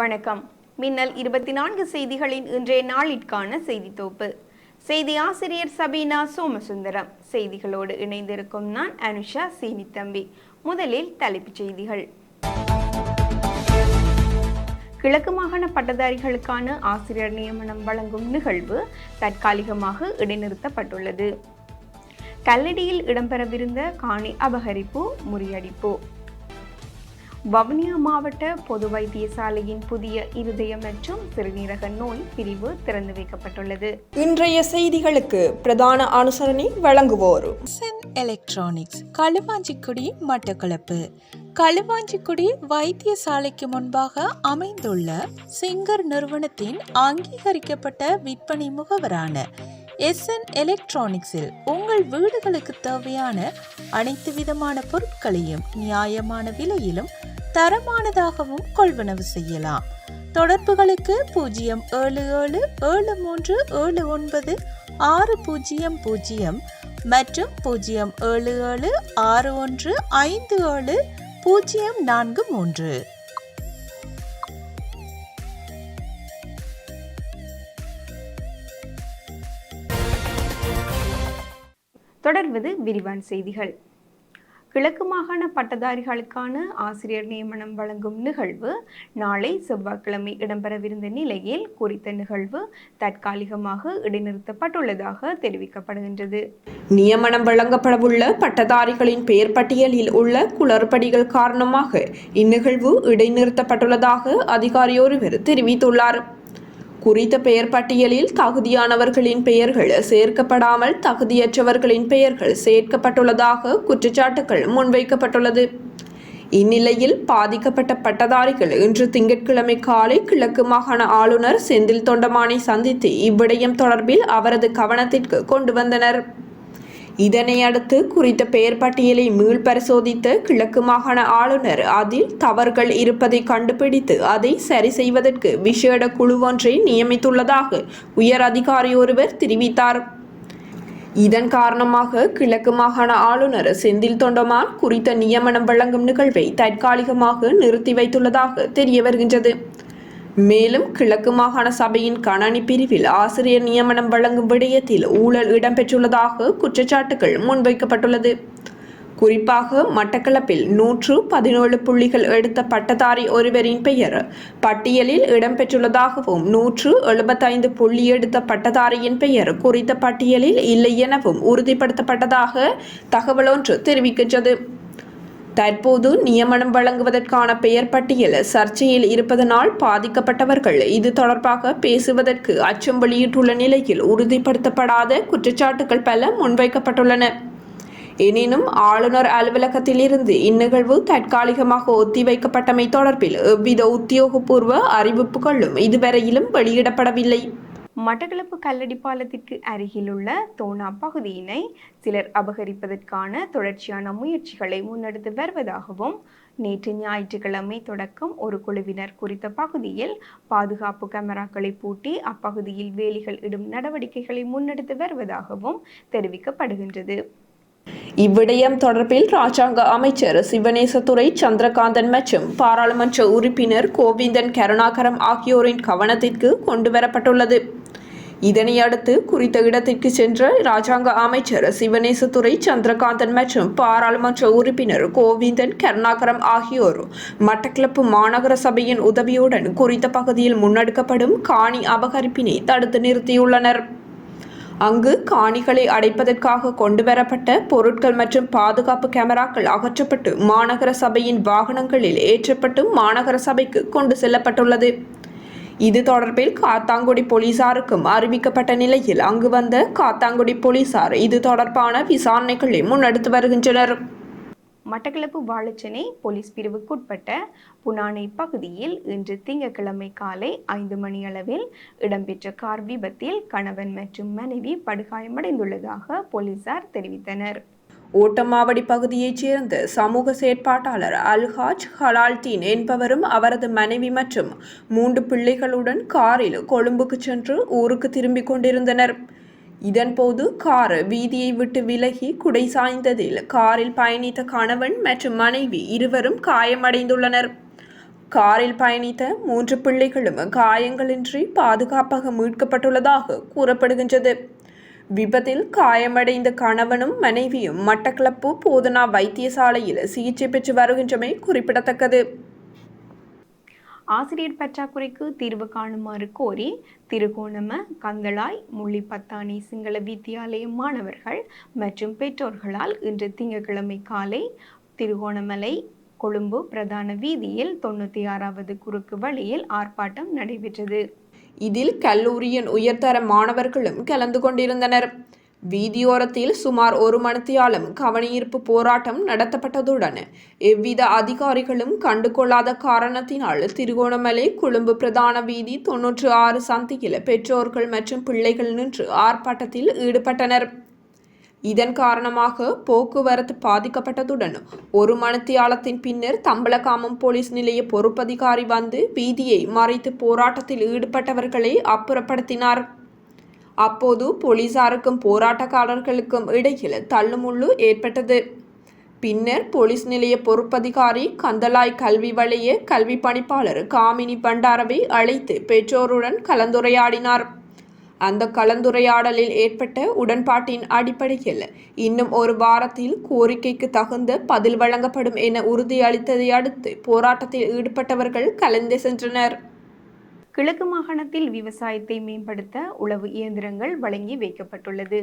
வணக்கம். மின்னல் இருபத்தி நான்கு செய்திகளின் இன்றைய நாளிற்கான செய்தி தொகுப்பு செய்தி ஆசிரியர் சபீனா சோமசுந்தரம். செய்திகளோடு இணைந்திருக்கும் நான் அனுஷா சீனித்தம்பி. முதலில் தலைப்புச் செய்திகள். கிழக்கு மாகாண பட்டதாரிகளுக்கான ஆசிரியர் நியமனம் வழங்கும் நிகழ்வு தற்காலிகமாக இடைநிறுத்தப்பட்டுள்ளது. கல்லடியில் இடம்பெறவிருந்த காணி அபகரிப்பு முறியடிப்பு. வவுனியா மாவட்ட பொது வைத்தியசாலையின் புதிய இருதய மற்றும் சிறுநீரக நோய் பிரிவு திறந்து வைக்கப்பட்டுள்ளது. இன்றைய செய்திகளுக்கு பிரதான அனுசரணை வழங்குவோர் சென் எலக்ட்ரானிக்ஸ் களுவாஞ்சிக்குடி மட்டக்களப்பு களுவாஞ்சிக்குடி வைத்தியசாலைக்கு முன்பாக அமைந்துள்ள சிங்கர் நிறுவனத்தின் அங்கீகரிக்கப்பட்ட விற்பனை முகவரான எஸ்என் எலக்ட்ரானிக்ஸில் உங்கள் வீடுகளுக்கு தேவையான அனைத்து விதமான பொருட்களையும் நியாயமான விலையிலும் தரமானதாகவும் கொள்வனவு செய்யலாம். தொடர்புகளுக்கு பூஜ்ஜியம் ஏழு ஏழு ஏழு மூன்று ஏழு ஒன்பது ஆறு பூஜ்ஜியம் பூஜ்ஜியம் மற்றும் பூஜ்ஜியம் ஏழு ஏழு ஆறு ஒன்று ஐந்து ஏழு பூஜ்ஜியம் நான்கு மூன்று. தொடர்வது விரிவான செய்திகள். கிழக்கு மாகாண பட்டதாரிகளுக்கான ஆசிரியர் நியமனம் வழங்கும் நிகழ்வு நாளை செவ்வாய்க்கிழமை இடம்பெறவிருந்த நிலையில் குறித்த நிகழ்வு தற்காலிகமாக இடைநிறுத்தப்பட்டுள்ளதாக தெரிவிக்கப்படுகின்றது. நியமனம் வழங்கப்படவுள்ள பட்டதாரிகளின் பெயர் பட்டியலில் உள்ள குளறுபடிகள் காரணமாக இந்நிகழ்வு இடைநிறுத்தப்பட்டுள்ளதாக அதிகாரி ஒருவர் தெரிவித்துள்ளார். குறித்த பெயர் பட்டியலில் தகுதியானவர்களின் பெயர்கள் சேர்க்கப்படாமல் தகுதியற்றவர்களின் பெயர்கள் சேர்க்கப்பட்டுள்ளதாக குற்றச்சாட்டுகள் முன்வைக்கப்பட்டுள்ளது. இந்நிலையில் பாதிக்கப்பட்ட பட்டதாரிகள் இன்று திங்கட்கிழமை காலை கிழக்கு மாகாண ஆளுநர் செந்தில் தொண்டமானை சந்தித்து இவ்விடயம் தொடர்பில் அவரது கவனத்திற்கு கொண்டு வந்தனர். இதனை அடுத்து குறித்த பெயர் பட்டியலை மீள் பரிசோதித்த கிழக்கு மாகாண ஆளுநர் அதில் தவறுகள் இருப்பதை கண்டுபிடித்து அதை சரி செய்வதற்கு விசேட குழு ஒன்றை நியமித்துள்ளதாக உயர் அதிகாரி ஒருவர் தெரிவித்தார். இதன் காரணமாக கிழக்கு மாகாண ஆளுநர் செந்தில் தொண்டமான் குறித்த நியமனம் வழங்கும் நிகழ்வை தற்காலிகமாக நிறுத்தி வைத்துள்ளதாக தெரிய வருகின்றது. மேலும் கிழக்கு மாகாண சபையின் கணனி பிரிவில் ஆசிரியர் நியமனம் வழங்கும் விடயத்தில் ஊழல் இடம்பெற்றுள்ளதாக குற்றச்சாட்டுகள் முன்வைக்கப்பட்டுள்ளது. குறிப்பாக மட்டக்களப்பில் நூற்று பதினேழு புள்ளிகள் எடுத்த பட்டதாரி ஒருவரின் பெயர் பட்டியலில் இடம்பெற்றுள்ளதாகவும் நூற்று எழுபத்தைந்து புள்ளி எடுத்த பட்டதாரியின் பெயர் குறித்த பட்டியலில் இல்லை எனவும் உறுதிப்படுத்தப்பட்டதாக தகவலொன்று தெரிவிக்கின்றது. தற்போது நியமனம் வழங்குவதற்கான பெயர் பட்டியல் சர்ச்சையில் இருப்பதனால் பாதிக்கப்பட்டவர்கள் இது தொடர்பாக பேசுவதற்கு அச்சம் வெளியிட்டுள்ள நிலையில் உறுதிப்படுத்தப்படாத குற்றச்சாட்டுகள் பல முன்வைக்கப்பட்டுள்ளன. எனினும் ஆளுநர் அலுவலகத்திலிருந்து இந்நிகழ்வு தற்காலிகமாக ஒத்திவைக்கப்பட்டமை தொடர்பில் எவ்வித உத்தியோகபூர்வ அறிவிப்புகளும் இதுவரையிலும் வெளியிடப்படவில்லை. மட்டக்களப்பு கல்லடி பாலத்திற்கு அருகிலுள்ள தோனா பகுதியினை சிலர் அபகரிப்பதற்கான தொடர்ச்சியான முயற்சிகளை முன்னெடுத்து வருவதாகவும் நேற்று ஞாயிற்றுக்கிழமை தொடக்கம் ஒரு குழுவினர் குறித்த பகுதியில் பாதுகாப்பு கேமராக்களை பூட்டி அப்பகுதியில் வேலிகள் இடும் நடவடிக்கைகளை முன்னெடுத்து வருவதாகவும் தெரிவிக்கப்படுகின்றது. இவ்விடயம் தொடர்பில் ராஜாங்க அமைச்சர் சிவனேசத்துறை சந்திரகாந்தன் மற்றும் பாராளுமன்ற உறுப்பினர் கோவிந்தன் கருணாகரம் ஆகியோரின் கவனத்திற்கு கொண்டுவரப்பட்டுள்ளது. இதனை அடுத்து குறித்த இடத்திற்கு சென்ற ராஜாங்க அமைச்சர் சிவனேசத்துறை சந்திரகாந்தன் மற்றும் பாராளுமன்ற உறுப்பினர் கோவிந்தன் கருணாகரம் ஆகியோர் மட்டக்களப்பு மாநகர சபையின் உதவியுடன் குறித்த பகுதியில் முன்னெடுக்கப்படும் காணி அபகரிப்பினை தடுத்து நிறுத்தியுள்ளனர். அங்கு காணிகளை அடைப்பதற்காக கொண்டுவரப்பட்ட பொருட்கள் மற்றும் பாதுகாப்பு கேமராக்கள் அகற்றப்பட்டு மாநகர சபையின் வாகனங்களில் ஏற்றப்பட்டு மாநகர சபைக்கு கொண்டு செல்லப்பட்டுள்ளது. இது தொடர்பில் காத்தாங்குடி போலீசாருக்கும் அறிவிக்கப்பட்ட நிலையில் அங்கு வந்த காத்தாங்குடி போலீசார் இது தொடர்பான விசாரணைகளை முன்னெடுத்து வருகின்றனர். மட்டக்களப்பு வாழைச்சேனை போலீஸ் பிரிவுக்குட்பட்ட புனானை பகுதியில் இன்று திங்கட்கிழமை காலை ஐந்து மணியளவில் இடம்பெற்ற கார் விபத்தில் கணவன் மற்றும் மனைவி படுகாயமடைந்துள்ளதாக போலீசார் தெரிவித்தனர். ஓட்டமாவடி பகுதியைச் சேர்ந்த சமூக செயற்பாட்டாளர் அல்ஹாஜ் ஹலால்டீன் என்பவரும் அவரது மனைவி மற்றும் மூன்று பிள்ளைகளுடன் காரில் கொழும்புக்கு சென்று ஊருக்கு திரும்பிக் கொண்டிருந்தனர். இதன்போது கார் வீதியை விட்டு விலகி குடை சாய்ந்ததில் காரில் பயணித்த கணவன் மற்றும் மனைவி இருவரும் காயமடைந்துள்ளனர். காரில் பயணித்த மூன்று பிள்ளைகளும் காயங்களின்றி பாதுகாப்பாக மீட்கப்பட்டுள்ளதாக கூறப்படுகின்றது. விபத்தில் காயமடைந்த கணவனும் மனைவியும் மட்டக்களப்பு போதனா வைத்தியசாலையில் சிகிச்சை பெற்று வருகின்றமை குறிப்பிடத்தக்கது. ஆசிரியர் பற்றாக்குறைக்கு தீர்வு காணுமாறு கோரி திருகோணம கந்தளாய் முள்ளிப்பத்தானி சிங்கள வித்தியாலய மாணவர்கள் மற்றும் பெற்றோர்களால் இன்று திங்கட்கிழமை காலை திருகோணமலை கொழும்பு பிரதான வீதியில் தொண்ணூற்றி ஆறாவது குறுக்கு வழியில் ஆர்ப்பாட்டம் நடைபெற்றது. இதில் கல்லூரியின் உயர்தர மாணவர்களும் கலந்து கொண்டிருந்தனர். வீதியோரத்தில் சுமார் ஒரு மணித்தியாலும் கவனயீர்ப்பு போராட்டம் நடத்தப்பட்டதுடன் எவ்வித அதிகாரிகளும் கண்டுகொள்ளாத காரணத்தினால் திருகோணமலை கொழும்பு பிரதான வீதி தொன்னூற்று ஆறு சந்தியில் பெற்றோர்கள் மற்றும் பிள்ளைகள் நின்று ஆர்ப்பாட்டத்தில் ஈடுபட்டனர். இதன் காரணமாக போக்குவரத்து பாதிக்கப்பட்டதுடன் ஒரு மணித்தியாலத்தின் பின்னர் தம்பலகாமம் போலீஸ் நிலைய பொறுப்பதிகாரி வந்து வீதியை மறைத்து போராட்டத்தில் ஈடுபட்டவர்களை அப்புறப்படுத்தினார். அப்போது போலீசாருக்கும் போராட்டக்காரர்களுக்கும் இடையில் தள்ளுமுள்ளு ஏற்பட்டது. பின்னர் போலீஸ் நிலைய பொறுப்பதிகாரி கந்தலாய் கல்வி வலய கல்வி பணிப்பாளர் காமினி பண்டாரவை அழைத்து பெற்றோருடன் கலந்துரையாடினார். அந்த கலந்துரையாடலில் ஏற்பட்ட உடன்பாட்டின் அடிப்படையில் இன்னும் ஒரு வாரத்தில் கோரிக்கைக்கு தகுந்த பதில் வழங்கப்படும் என உறுதியளித்ததை அடுத்து போராட்டத்தில் ஈடுபட்டவர்கள் கலந்து சென்றனர். கிழக்கு மாகாணத்தில் விவசாயத்தை மேம்படுத்த உழவு இயந்திரங்கள் வழங்கி வைக்கப்பட்டுள்ளது.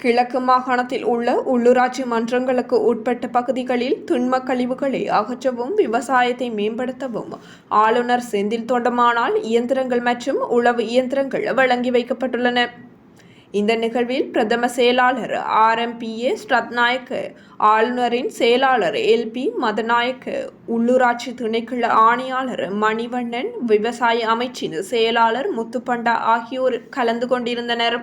கிழக்கு மாகாணத்தில் உள்ள உள்ளூராட்சி மன்றங்களுக்கு உட்பட்ட பகுதிகளில் திண்ம கழிவுகளை அகற்றவும் விவசாயத்தை மேம்படுத்தவும் ஆளுநர் செந்தில் தொண்டமானால் இயந்திரங்கள் மற்றும் உழவு இயந்திரங்கள் வழங்கி வைக்கப்பட்டுள்ளன. இந்த நிகழ்வில் பிரதம செயலாளர் ஆர்எம்பிஏ ஸ்ரத்நாயக் ஆளுநரின் செயலாளர் எல்பி மதநாயக்க உள்ளூராட்சி துணைக்குழு ஆணையாளர் மணிவண்ணன் விவசாய அமைச்சின் செயலாளர் முத்துப்பண்டா ஆகியோர் கலந்து கொண்டிருந்தனர்.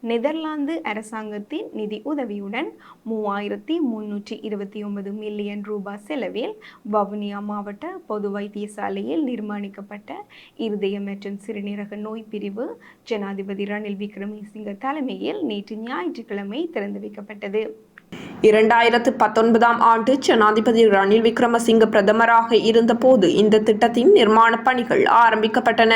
நெதர்லாந்து அரசாங்கத்தின் நிதி உதவியுடன் மூவாயிரத்தி முன்னூற்றி இருபத்தி ஒன்பது மில்லியன் ரூபாய் செலவில் வவுனியா மாவட்ட பொது வைத்தியசாலையில் நிர்மாணிக்கப்பட்ட இருதய மற்றும் சிறுநீரக நோய் பிரிவு ஜனாதிபதி ரணில் விக்ரமசிங்க தலைமையில் நேற்று ஞாயிற்றுக்கிழமை திறந்து வைக்கப்பட்டது. இரண்டாயிரத்து பத்தொன்பதாம் ஆண்டு ஜனாதிபதி ரணில் விக்ரமசிங்க பிரதமராக இருந்தபோது இந்த திட்டத்தின் நிர்மாணப் பணிகள் ஆரம்பிக்கப்பட்டன.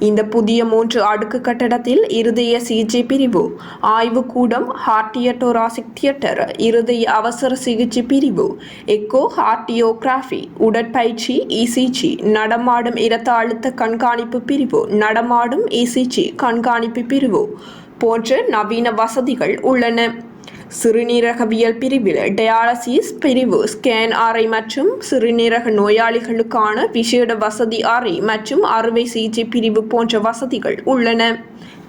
இந்த புதிய மூன்று அடுக்கு கட்டடத்தில் இருதய சிகிச்சை பிரிவு ஆய்வுக்கூடம் ஹார்டியட்டோராசிக் தியேட்டர் இருதய அவசர சிகிச்சை பிரிவு எக்கோ ஹார்டியோகிராஃபி உடற்பயிற்சி இசிஜி நடமாடும் இரத்த அழுத்த கண்காணிப்பு பிரிவு நடமாடும் இசிஜி கண்காணிப்பு பிரிவு போன்ற நவீன வசதிகள் உள்ளன. சிறுநீரகவியல் பிரிவில் டயாலசிஸ் பிரிவு ஸ்கேன் அறை மற்றும் சிறுநீரக நோயாளிகளுக்கான விசேட வசதி அறை மற்றும் அறுவை சிகிச்சை பிரிவு போன்ற வசதிகள் உள்ளன.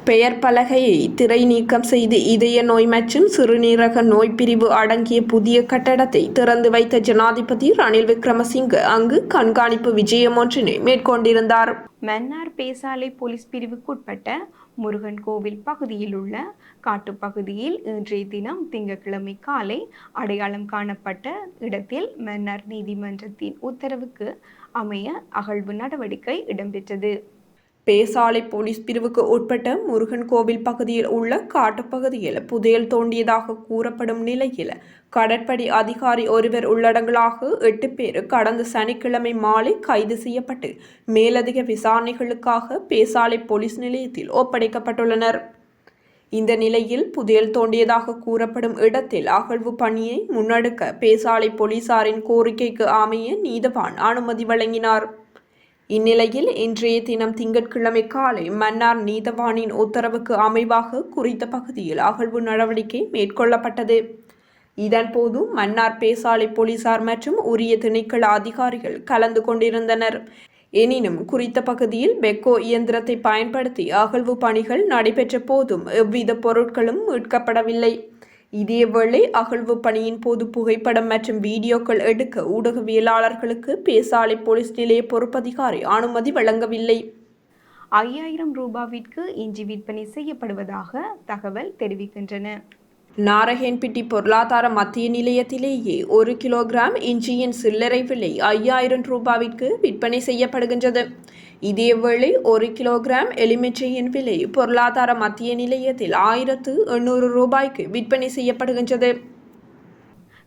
பெயர் பலகையை திரை நீக்கம் செய்து இதய நோய் மற்றும் சிறுநீரக நோய் பிரிவு அடங்கிய புதிய கட்டடத்தை திறந்து வைத்த ஜனாதிபதி ரணில் விக்ரமசிங்க அங்கு கண்காணிப்பு விஜயம் ஒன்றினை மேற்கொண்டிருந்தார். மன்னார் பேசாலை போலீஸ் பிரிவுக்குட்பட்ட முருகன் கோவில் பகுதியில் உள்ள காட்டுப்பகுதியில் இன்றைய தினம் திங்கட்கிழமை காலை அடையாளம் காணப்பட்ட இடத்தில் மன்னர் நீதிமன்றத்தின் உத்தரவுக்கு அமைய அகழ்வு நடவடிக்கை இடம்பெற்றது. பேசாலை போலீஸ் பிரிவுக்கு உட்பட்ட முருகன் கோவில் பகுதியில் உள்ள காட்டுப்பகுதியில் புதையல் தோண்டியதாக கூறப்படும் நிலையில் கடற்படை அதிகாரி ஒருவர் உள்ளடங்கலாக எட்டு பேர் கடந்த சனிக்கிழமை மாலை கைது செய்யப்பட்டு மேலதிக விசாரணைகளுக்காக பேசாலை போலீஸ் நிலையத்தில் ஒப்படைக்கப்பட்டுள்ளனர். இந்த நிலையில் புதையல் தோண்டியதாக கூறப்படும் இடத்தில் அகழ்வு பணியை முன்னெடுக்க பேசாலை போலீசாரின் கோரிக்கைக்கு அமைய நீதவான் அனுமதி வழங்கினார். இந்நிலையில் இன்றைய தினம் திங்கட்கிழமை காலை மன்னார் நீதவானின் உத்தரவுக்கு அமைவாக குறித்த பகுதியில் அகழ்வு நடவடிக்கை மேற்கொள்ளப்பட்டது. இதன்போது மன்னார் பேசாலை போலீசார் மற்றும் உரிய திணைக்கள அதிகாரிகள் கலந்து கொண்டிருந்தனர். எனினும் குறித்த பகுதியில் பெக்கோ இயந்திரத்தை பயன்படுத்தி அகழ்வு பணிகள் நடைபெற்ற போதும் எவ்வித பொருட்களும் மீட்கப்படவில்லை. இதேவேளை அகழ்வு பணியின் போது புகைப்படம் மற்றும் வீடியோக்கள் எடுக்க ஊடகவியலாளர்களுக்கு பேசாலை போலீஸ் நிலைய பொறுப்பதிகாரி அனுமதி வழங்கவில்லை. ஐயாயிரம் ரூபாவிற்கு இஞ்சி விற்பனை செய்யப்படுவதாக தகவல் தெரிவிக்கின்றன. நாரகேன்பிட்டி பொருளாதார மத்திய நிலையத்திலேயே ஒரு கிலோகிராம் இஞ்சியின் சில்லறை விலை ஐயாயிரம் ரூபாவிற்கு விற்பனை செய்யப்படுகின்றது. இதேவேளை ஒரு கிலோகிராம் எலுமிச்சையின் விலை பொருளாதார மத்திய நிலையத்தில் ஆயிரத்து எண்ணூறு ரூபாய்க்கு விற்பனை செய்யப்படுகின்றது.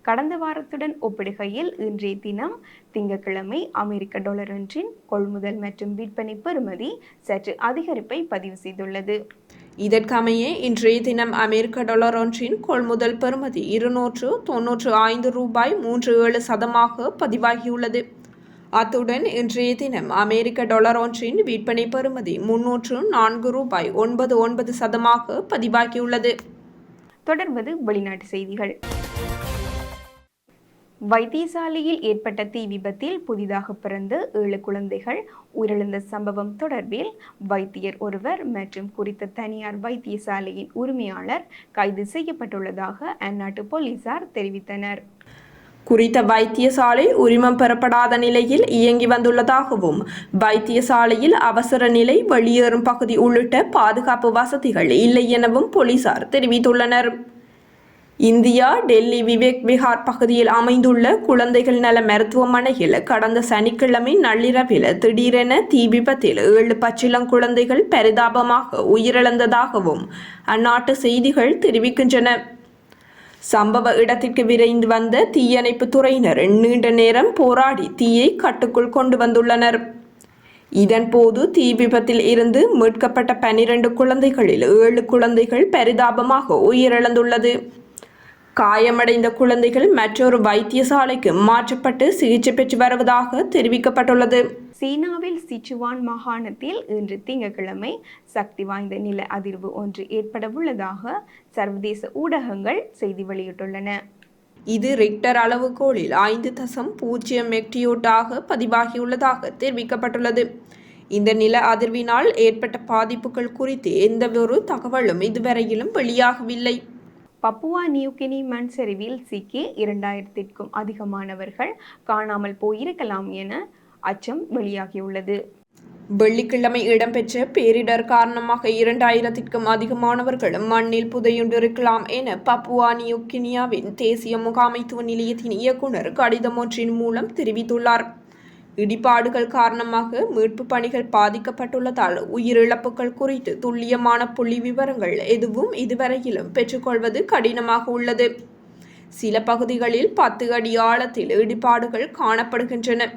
கடந்த வாரத்துடன் ஒப்பிடுகையில் இன்றைய தினம் திங்கட்கிழமை அமெரிக்க டாலர் ஒன்றின் கொள்முதல் மற்றும் விற்பனை பெறுமதி சற்று அதிகரிப்பை பதிவு செய்துள்ளது. இதற்கமைய இன்றைய தினம் அமெரிக்க டாலர் ஒன்றின் கொள்முதல் பெறுமதி இருநூற்று தொன்னூற்று ஐந்து ரூபாய் மூன்று ஏழு சதமாக பதிவாகியுள்ளது. அத்துடன் இன்றைய தினம் அமெரிக்க டாலர் ஒன்றின் விற்பனை பெறுமதி முன்னூற்று நான்கு ரூபாய் ஒன்பது ஒன்பது சதமாக பதிவாகியுள்ளது. தொடர்வது வெளிநாட்டு செய்திகள். வைத்தியசாலையில் ஏற்பட்ட தீ விபத்தில் புதிதாக பிறந்த ஏழு குழந்தைகள் உயிரிழந்த சம்பவம் தொடர்பில் வைத்தியர் ஒருவர் மற்றும் குறித்த தனியார் வைத்தியசாலையின் உரிமையாளர் கைது செய்யப்பட்டுள்ளதாக அந்நாட்டு போலீசார் தெரிவித்தனர். குறித்த வைத்தியசாலை உரிமம் பெறப்படாத நிலையில் இயங்கி வந்துள்ளதாகவும் வைத்தியசாலையில் அவசர நிலை வெளியேறும் பகுதி உள்ளிட்ட பாதுகாப்பு வசதிகள் இல்லை எனவும் போலீசார் தெரிவித்துள்ளனர். இந்தியா டெல்லி விவேக் விஹார் பகுதியில் அமைந்துள்ள குழந்தைகள் நல மருத்துவமனையில் கடந்த சனிக்கிழமை நள்ளிரவில் திடீரென தீ விபத்தில் ஏழு பச்சிளங்குழந்தைகள் பரிதாபமாக உயிரிழந்ததாகவும் அந்நாட்டு செய்திகள் தெரிவிக்கின்றன. சம்பவ இடத்திற்கு விரைந்து வந்த தீயணைப்பு துறையினர் நீண்ட நேரம் போராடி தீயை கட்டுக்குள் கொண்டு வந்துள்ளனர். இதன்போது தீ விபத்தில் இருந்து மீட்கப்பட்ட பனிரெண்டு குழந்தைகளில் ஏழு குழந்தைகள் பரிதாபமாக உயிரிழந்துள்ளது. காயமடைந்த குழந்தைகள் மற்றொரு வைத்தியசாலைக்கு மாற்றப்பட்டு சிகிச்சை பெற்று வருவதாக தெரிவிக்கப்பட்டுள்ளது. சீனாவில் சிச்சுவான் மாகாணத்தில் இன்று திங்கட்கிழமை சக்தி வாய்ந்த நில அதிர்வு ஒன்று ஏற்படவுள்ளதாக சர்வதேச ஊடகங்கள் செய்தி வெளியிட்டுள்ளன. இது ரிக்டர் அளவுகோலில் ஐந்து தசம் பூஜ்ஜியம் மெக்டியூட்டாக பதிவாகியுள்ளதாக தெரிவிக்கப்பட்டுள்ளது. இந்த நில அதிர்வினால் ஏற்பட்ட பாதிப்புகள் குறித்து எந்தவொரு தகவலும் இதுவரையிலும் வெளியாகவில்லை. பப்புவா நியூகினி மண் சரிவில் சிக்கி இரண்டாயிரத்திற்கும் அதிகமானவர்கள் காணாமல் போயிருக்கலாம் என அச்சம் வெளியாகியுள்ளது. வெள்ளிக்கிழமை இடம்பெற்ற பேரிடர் காரணமாக இரண்டாயிரத்திற்கும் அதிகமானவர்களும் மண்ணில் புதையுண்டிருக்கலாம் என பப்புவா நியூகினியாவின் தேசிய முகாமைத்துவ நிலையத்தின் இயக்குனர் கடிதம் ஒன்றின் மூலம் தெரிவித்துள்ளார். இடிபாடுகள் காரணமாக மீட்பு பணிகள் பாதிக்கப்பட்டுள்ளதால் உயிரிழப்புகள் குறித்து துல்லியமான புள்ளி விவரங்கள் எதுவும் இதுவரையிலும் பெற்றுக்கொள்வது கடினமாக உள்ளது. சில பகுதிகளில் பத்து அடி ஆழத்தில் இடிபாடுகள் காணப்படுகின்றன.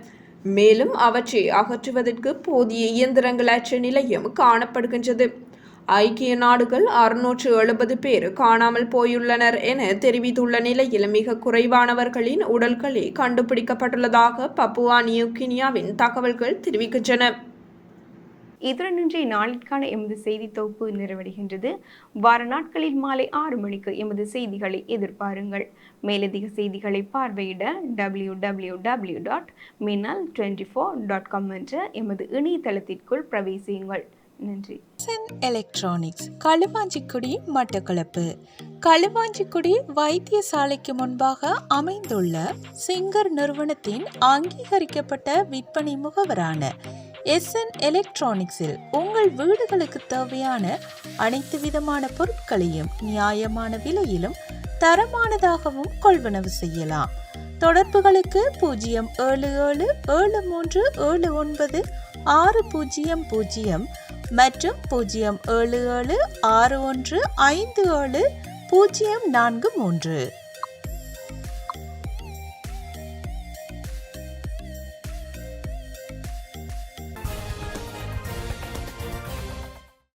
மேலும் அவற்றை அகற்றுவதற்கு போதிய இயந்திரங்கள் அற்ற நிலையும் காணப்படுகின்றது. ஐக்கிய நாடுகள் அறுநூற்று எழுபது பேர் காணாமல் போயுள்ளனர் என தெரிவித்துள்ள நிலையில் மிக குறைவானவர்களின் உடல்களே கண்டுபிடிக்கப்பட்டுள்ளதாக பப்புவா நியூகினியாவின் தகவல்கள் தெரிவிக்கின்றன. இத்துடன் இன்றைய நாளிற்கான எமது செய்தி தொகுப்பு நிறைவடைகின்றது. வார நாட்களில் மாலை ஆறு மணிக்கு எமது செய்திகளை எதிர்பாருங்கள். மேலதிக செய்திகளை பார்வையிட W W W dot Minnal twenty four dot com என்ற எமது இணையதளத்திற்குள் பிரவேசியுங்கள். நன்றி. சென் எலக்ட்ரானிக்ஸ் களுவாஞ்சிக்குடி மட்டக்களப்பு களுவாஞ்சிக்குடி வைத்தியசாலைக்கு முன்பாக அமைந்துள்ள சிங்கர் நிறுவனத்தின் அங்கீகரிக்கப்பட்ட விற்பனை முகவரான எஸ்என் எலக்ட்ரானிக்ஸில் உங்கள் வீடுகளுக்கு தேவையான அனைத்து விதமான பொருட்களையும் நியாயமான விலையிலும் தரமானதாகவும் கொள்வனவு செய்யலாம். தொடர்புகளுக்கு பூஜ்ஜியம் ஏழு ஏழு ஏழு மூன்று ஏழு ஒன்பது ஆறு பூஜ்ஜியம் பூஜ்ஜியம் மற்றும் பூஜ்ஜியம் ஏழு ஏழு ஆறு ஒன்று ஐந்து ஏழு பூஜ்ஜியம் நான்கு மூன்று.